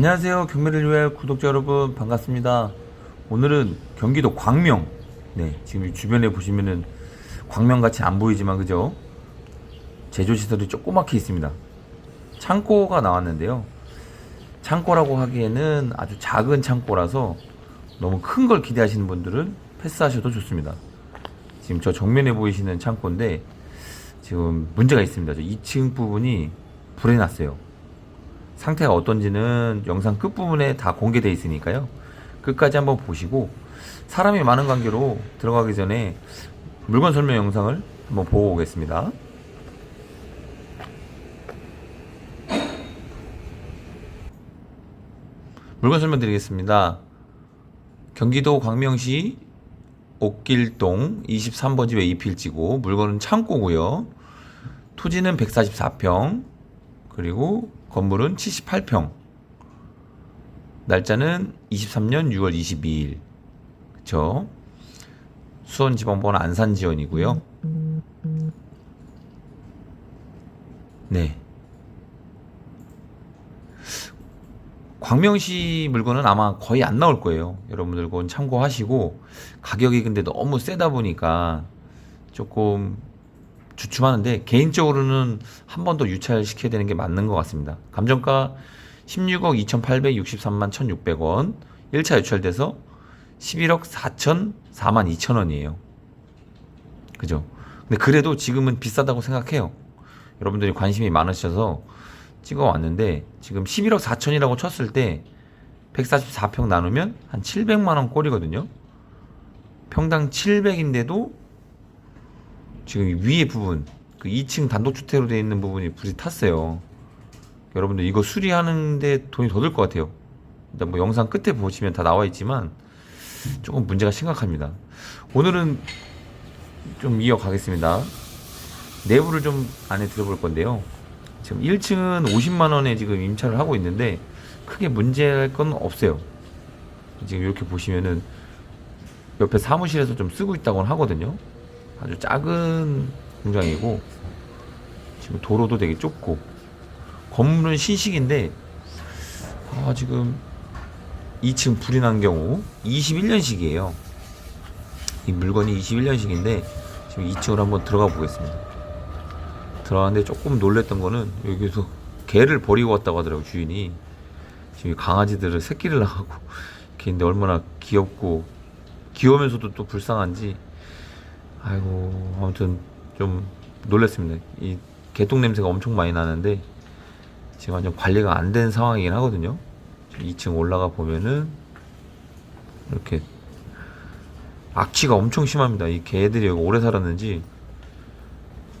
안녕하세요. 경매를 위해 구독자 여러분 반갑습니다. 오늘은 경기도 광명. 네, 지금 이 주변에 보시면은 광명 같이 안 보이지만 그죠? 제조 시설이 조그맣게 있습니다. 창고가 나왔는데요. 창고라고 하기에는 아주 작은 창고라서 너무 큰 걸 기대하시는 분들은 패스하셔도 좋습니다. 지금 저 정면에 보이시는 창고인데 지금 문제가 있습니다. 저 2층 부분이 불에 났어요. 상태가 어떤지는 영상 끝부분에 다 공개되어 있으니까요. 끝까지 한번 보시고 사람이 많은 관계로 들어가기 전에 물건 설명 영상을 한번 보고 오겠습니다. 물건 설명 드리겠습니다. 경기도 광명시 옥길동 23번 집에 이필지고 물건은 창고고요. 토지는 144평 그리고 건물은 78평. 날짜는 23년 6월 22일. 그쵸? 수원 지방법원 안산 지원이고요. 네. 광명시 물건은 아마 거의 안 나올 거예요. 여러분들 그건 참고하시고 가격이 근데 너무 세다 보니까 조금 주춤하는데 개인적으로는 한 번 더 유찰시켜야 되는 게 맞는 것 같습니다. 감정가 16억 2,863만 1,600원 1차 유찰돼서 11억 4천 4만 2천 원이에요. 그죠? 근데 그래도 지금은 비싸다고 생각해요. 여러분들이 관심이 많으셔서 찍어 왔는데 지금 11억 4천이라고 쳤을 때 144평 나누면 한 700만 원 꼴이거든요. 평당 700인데도 지금 이 위에 부분 그 2층 단독주택으로 되어 있는 부분이 불이 탔어요. 여러분들 이거 수리하는데 돈이 더 들 것 같아요. 일단 뭐 영상 끝에 보시면 다 나와 있지만 조금 문제가 심각합니다. 오늘은 좀 이어가겠습니다. 내부를 좀 안에 들어볼 건데요. 지금 1층은 50만 원에 지금 임차를 하고 있는데 크게 문제할 건 없어요. 지금 이렇게 보시면은 옆에 사무실에서 좀 쓰고 있다고 하거든요. 아주 작은 공장이고 지금 도로도 되게 좁고 건물은 신식인데 아 지금 2층 불이 난 경우 21년식이에요. 이 물건이 21년식인데 지금 2층으로 한번 들어가 보겠습니다. 들어갔는데 조금 놀랬던 거는 여기서 개를 버리고 왔다고 하더라고 주인이 지금 이 강아지들을 새끼를 낳고 있는데 얼마나 귀엽고 귀여우면서도 또 불쌍한지 아이고 아무튼 좀 놀랐습니다. 이 개똥 냄새가 엄청 많이 나는데 지금 완전 관리가 안 된 상황이긴 하거든요. 2층 올라가 보면은 이렇게 악취가 엄청 심합니다. 이 개들이 오래 살았는지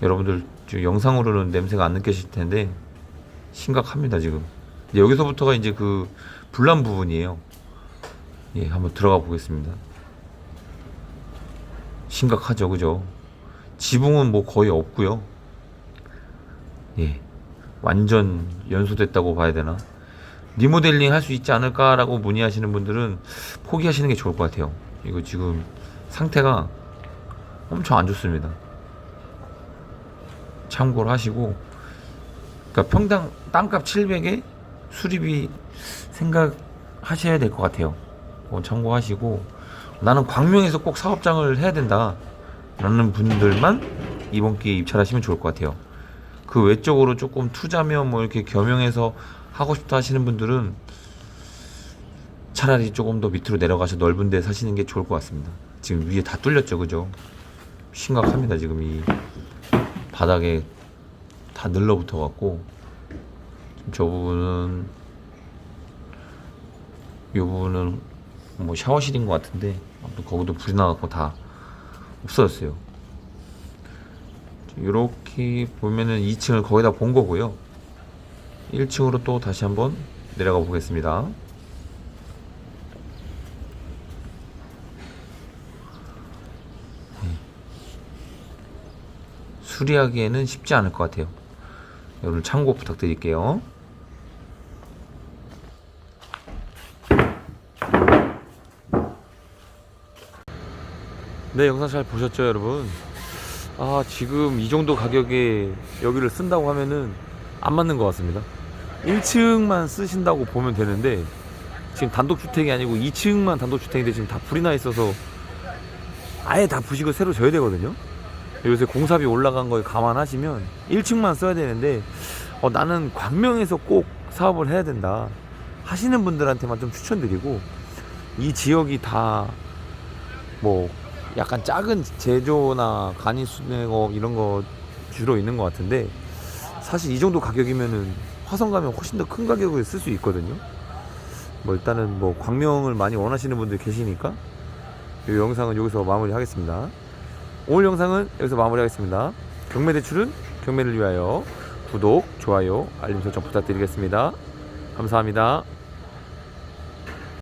여러분들 지금 영상으로는 냄새가 안 느껴질 텐데 심각합니다 지금. 여기서부터가 이제 그 불난 부분이에요. 예 한번 들어가 보겠습니다 심각하죠 그죠? 지붕은 뭐 거의 없고요. 예 완전 연소됐다고 봐야 되나? 리모델링 할 수 있지 않을까라고 문의하시는 분들은 포기하시는 게 좋을 것 같아요. 이거 지금 상태가 엄청 안 좋습니다. 참고를 하시고 그러니까 평당 땅값 700에 수리비 생각하셔야 될 것 같아요. 참고하시고 나는 광명에서 꼭 사업장을 해야 된다 라는 분들만 이번 기회에 입찰하시면 좋을 것 같아요. 그 외적으로 조금 투자면 뭐 이렇게 겸용해서 하고 싶다 하시는 분들은 차라리 조금 더 밑으로 내려가서 넓은 데 사시는 게 좋을 것 같습니다. 지금 위에 다 뚫렸죠, 그죠? 심각합니다, 지금 이 바닥에 다 늘러붙어 갖고 저 부분은 이 부분은 뭐 샤워실인 것 같은데 아무튼 거기도 불이 나갖고 다 없어졌어요. 이렇게 보면은 2층을 거의 다 본 거고요. 1층으로 또 다시 한번 내려가 보겠습니다. 수리하기에는 쉽지 않을 것 같아요. 여러분 참고 부탁드릴게요. 네, 영상 잘 보셨죠, 여러분? 아, 지금 이 정도 가격에 여기를 쓴다고 하면은 안 맞는 것 같습니다. 1층만 쓰신다고 보면 되는데 지금 단독주택이 아니고 2층만 단독주택인데 지금 다 불이 나 있어서 아예 다 부시고 새로 져야 되거든요. 요새 공사비 올라간 거에 감안하시면 1층만 써야 되는데 어, 나는 광명에서 꼭 사업을 해야 된다 하시는 분들한테만 좀 추천드리고 이 지역이 다 뭐 약간 작은 제조나 간이 수행업 이런 거 주로 있는 것 같은데 사실 이 정도 가격이면은 화성 가면 훨씬 더 큰 가격을 쓸 수 있거든요. 뭐 일단은 뭐 광명을 많이 원하시는 분들 계시니까 이 영상은 여기서 마무리하겠습니다. 오늘 영상은 여기서 마무리하겠습니다. 경매 대출은 경매를 위하여 구독, 좋아요, 알림 설정 부탁드리겠습니다. 감사합니다.